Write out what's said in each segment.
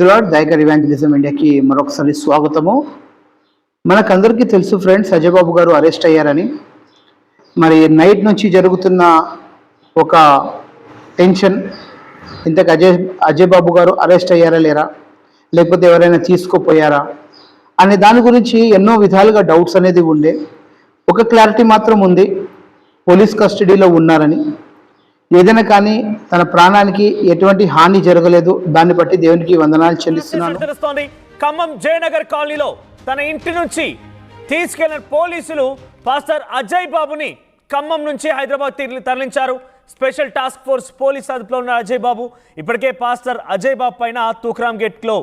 Praise lord evangelism ఇండియాకి మరొకసారి స్వాగతము. మనకందరికీ తెలుసు ఫ్రెండ్స్ అజయ్ బాబు గారు అరెస్ట్ అయ్యారని. మరి నైట్ నుంచి జరుగుతున్న ఒక టెన్షన్. ఇంతకు అజయ్ అజయ్ బాబు గారు అరెస్ట్ అయ్యారా లేరా? లేకపోతే ఎవరైనా తీసుకుపోయారా? అనే దాని గురించి ఎన్నో విధాలుగా డౌట్స్ అనేది ఉండే. ఒక క్లారిటీ మాత్రం ఉంది. పోలీస్ కస్టడీలో ఉన్నారని. ఏదైనా కానీ తన ప్రాణానికి ఎటువంటి హాని జరగలేదు. దాన్ని బట్టి దేవునికి వందనాలు చెల్లిస్తున్నాను. తెలుస్తోంది. ఖమ్మం జయనగర్ కాలనీలో తన ఇంటి నుంచి తీసుకెళ్ళిన పోలీసులు పాస్టర్ అజయ్ బాబుని ఖమ్మం నుంచి హైదరాబాద్ తరలించారు. స్పెషల్ టాస్క్ ఫోర్స్ పోలీస్ అదుపులో ఉన్న అజయ్ బాబు ఇప్పటికే పాస్టర్ అజయ్ బాబు పైన తూక్రామ్ గేట్లో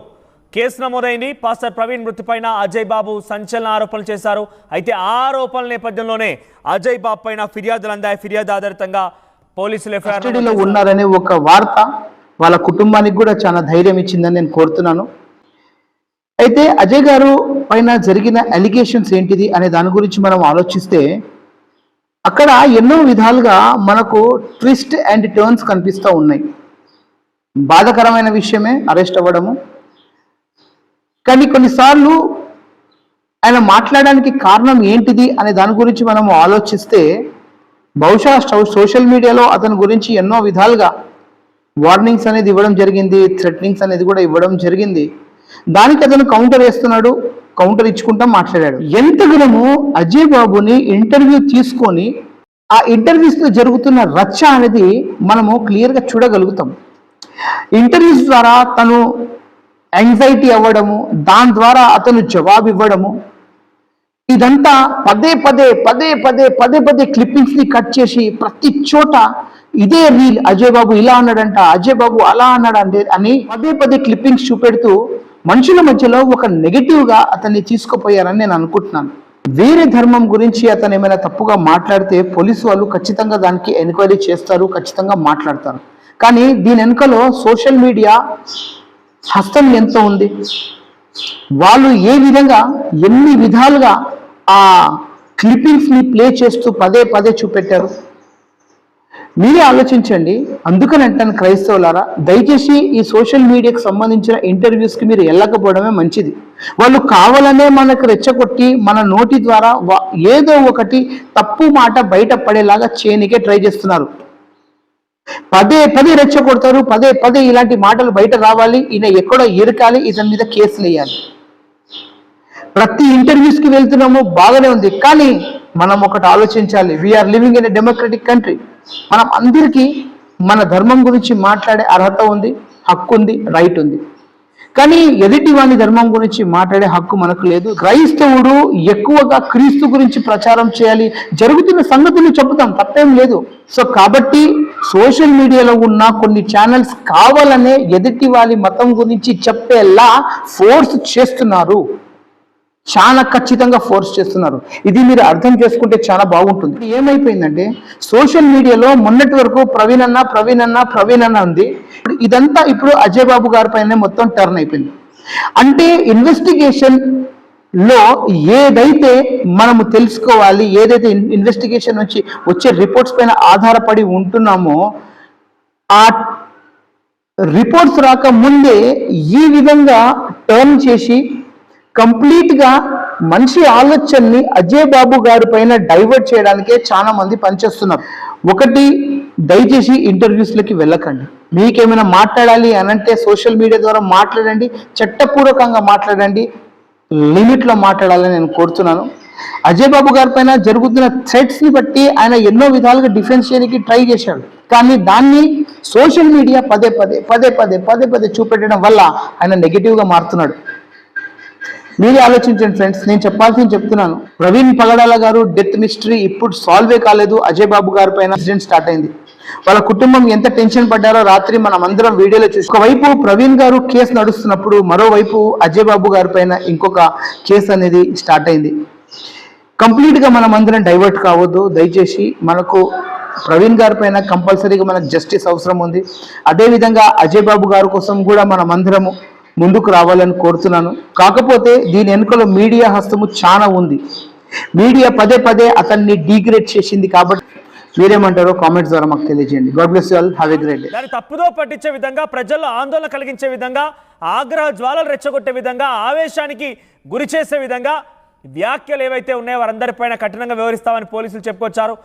కేసు నమోదైంది. పాస్టర్ ప్రవీణ్ మృతి పైన అజయ్ బాబు సంచలన ఆరోపణలు చేశారు. అయితే ఆ ఆరోపణల నేపథ్యంలోనే అజయ్ బాబు పైన ఫిర్యాదులు అందాయి. ఫిర్యాదు ఆధారితంగా పోలీసులు కస్టడీలో ఉన్నారనే ఒక వార్త వాళ్ళ కుటుంబానికి కూడా చాలా ధైర్యం ఇచ్చిందని నేను కోరుతున్నాను. అయితే అజయ్ గారు పైన జరిగిన అలిగేషన్స్ ఏంటిది అనే దాని గురించి మనం ఆలోచిస్తే అక్కడ ఎన్నో విధాలుగా మనకు ట్విస్ట్ అండ్ టర్న్స్ కనిపిస్తూ ఉన్నాయి. బాధకరమైన విషయమే అరెస్ట్ అవ్వడము. కానీ కొన్నిసార్లు ఆయన మాట్లాడడానికి కారణం ఏంటిది అనే దాని గురించి మనం ఆలోచిస్తే బహుశా స్టౌ- సోషల్ మీడియాలో అతని గురించి ఎన్నో విధాలుగా వార్నింగ్స్ అనేది ఇవ్వడం జరిగింది థ్రెటనింగ్స్ అనేది కూడా ఇవ్వడం జరిగింది. దానికి అతను కౌంటర్ వేస్తున్నాడు కౌంటర్ ఇచ్చుకుంటా మాట్లాడాడు. ఎంత గుణము అజయ్ బాబుని ఇంటర్వ్యూ తీసుకొని ఆ ఇంటర్వ్యూస్లో జరుగుతున్న రచ్చ అనేది మనము క్లియర్గా చూడగలుగుతాం. ఇంటర్వ్యూస్ ద్వారా తను యాంగ్జైటీ అవ్వడము దాని ద్వారా అతను జవాబు ఇవ్వడము ఇదంతా పదే పదే పదే పదే పదే పదే క్లిప్పింగ్స్ని కట్ చేసి ప్రతి చోట ఇదే రీల్ అజయ్ బాబు ఇలా అన్నాడంట అజయ్ బాబు అలా అన్నాడు అంటే అని పదే పదే క్లిప్పింగ్స్ చూపెడుతూ మనుషుల మధ్యలో ఒక నెగటివ్గా అతన్ని తీసుకుపోయారని నేను అనుకుంటున్నాను. వేరే ధర్మం గురించి అతను ఏమైనా తప్పుగా మాట్లాడితే పోలీసు వాళ్ళు ఖచ్చితంగా దానికి ఎంక్వైరీ చేస్తారు ఖచ్చితంగా మాట్లాడతారు. కానీ దీని వెనుకలో సోషల్ మీడియా హస్తం ఎంత ఉంది. వాళ్ళు ఏ విధంగా ఎన్ని విధాలుగా ఆ క్లిప్పింగ్స్ని ప్లే చేస్తూ పదే పదే చూపెట్టారు. మీరే ఆలోచించండి. అందుకని అంటాను క్రైస్తవులారా దయచేసి ఈ సోషల్ మీడియాకు సంబంధించిన ఇంటర్వ్యూస్కి మీరు వెళ్ళకపోవడమే మంచిది. వాళ్ళు కావాలనే మనకు రెచ్చగొట్టి మన నోటి ద్వారా ఏదో ఒకటి తప్పు మాట బయట పడేలాగా చేయనికే ట్రై చేస్తున్నారు. పదే పదే రెచ్చగొడతారు పదే పదే ఇలాంటి మాటలు బయట రావాలి ఈయన ఎక్కడో ఇరకాలి ఇతని మీద కేసులు వేయాలి. ప్రతి ఇంటర్వ్యూస్కి వెళ్తున్నాము బాగానే ఉంది. కానీ మనం ఒకటి ఆలోచించాలి. We're living in a democratic country మనం అందరికీ మన ధర్మం గురించి మాట్లాడే అర్హత ఉంది హక్కు ఉంది రైట్ ఉంది. కానీ ఎదుటి వాని ధర్మం గురించి మాట్లాడే హక్కు మనకు లేదు. క్రైస్తవుడు ఎక్కువగా క్రీస్తు గురించి ప్రచారం చేయాలి. జరుగుతున్న సంగతులు చెబుతాం తప్పేం లేదు. సో కాబట్టి సోషల్ మీడియాలో ఉన్న కొన్ని ఛానల్స్ కావాలనే ఎదుటి వాళ్ళ మతం గురించి చెప్పేలా ఫోర్స్ చేస్తున్నారు. చాలా ఖచ్చితంగా ఫోర్స్ చేస్తున్నారు. ఇది మీరు అర్థం చేసుకుంటే చాలా బాగుంటుంది. ఏమైపోయిందంటే సోషల్ మీడియాలో మొన్నటి వరకు ప్రవీణ్ అన్న ప్రవీణ్ అన్న ప్రవీణ్ అన్న ఉంది. ఇదంతా ఇప్పుడు అజయ్ బాబు గారి పైన మొత్తం టర్న్ అయిపోయింది. అంటే ఇన్వెస్టిగేషన్లో ఏదైతే మనము తెలుసుకోవాలి ఏదైతే ఇన్వెస్టిగేషన్ నుంచి వచ్చే రిపోర్ట్స్ పైన ఆధారపడి ఉంటున్నామో ఆ రిపోర్ట్స్ రాక ముందే ఈ విధంగా టర్న్ చేసి కంప్లీట్గా మనిషి ఆలోచనని అజయ్ బాబు గారి పైన డైవర్ట్ చేయడానికే చాలా మంది పనిచేస్తున్నారు ఒకటి దయచేసి ఇంటర్వ్యూస్లకి వెళ్ళకండి. మీకేమైనా మాట్లాడాలి అనంటే సోషల్ మీడియా ద్వారా మాట్లాడండి చట్టపూర్వకంగా మాట్లాడండి లిమిట్లో మాట్లాడాలని నేను కోరుతున్నాను. అజయ్ బాబు గారి పైన జరుగుతున్న థ్రెట్స్ని బట్టి ఆయన ఎన్నో విధాలుగా డిఫెన్స్ చేయడానికి ట్రై చేశాడు. కానీ దాన్ని సోషల్ మీడియా పదే పదే పదే పదే పదే పదే చూపెట్టడం వల్ల ఆయన నెగిటివ్గా మారుతున్నాడు. మీరే ఆలోచించండి ఫ్రెండ్స్ నేను చెప్పాల్సింది చెప్తున్నాను. ప్రవీణ్ పగడాల గారు డెత్ మిస్టరీ ఇప్పుడు సాల్వే కాలేదు అజయ్ బాబు గారి పైన ఇన్సిడెంట్ స్టార్ట్ అయింది. వాళ్ళ కుటుంబం ఎంత టెన్షన్ పడ్డారో రాత్రి మనం అందరం వీడియోలో చూసి ఒకవైపు ప్రవీణ్ గారు కేసు నడుస్తున్నప్పుడు మరోవైపు అజయ్ బాబు గారి పైన ఇంకొక కేసు అనేది స్టార్ట్ అయింది. కంప్లీట్గా మనం అందరం డైవర్ట్ కావద్దు. దయచేసి మనకు ప్రవీణ్ గారి పైన కంపల్సరీగా మనకు జస్టిస్ అవసరం ఉంది. అదేవిధంగా అజయ్ బాబు గారి కోసం కూడా మనం అందరము ముందుకు రావాలని కోరుతున్నాను. కాకపోతే దీని వెనుకలో మీడియా హస్తము చాలా ఉంది. మీడియా పదే పదే అతన్ని డీగ్రేడ్ చేసింది కాబట్టి మీరేమంటారో కామెంట్స్ ద్వారా మాకు తెలియజేయండి. God bless you all. Have a great day. తప్పుదో పట్టించే విధంగా ప్రజల్లో ఆందోళన కలిగించే విధంగా ఆగ్రహ జ్వాలలు రెచ్చగొట్టే విధంగా ఆవేశానికి గురి చేసే విధంగా వ్యాఖ్యలు ఏవైతే ఉన్నాయో వారందరిపైన కఠినంగా వివరిస్తామని పోలీసులు చెప్పుకొచ్చారు.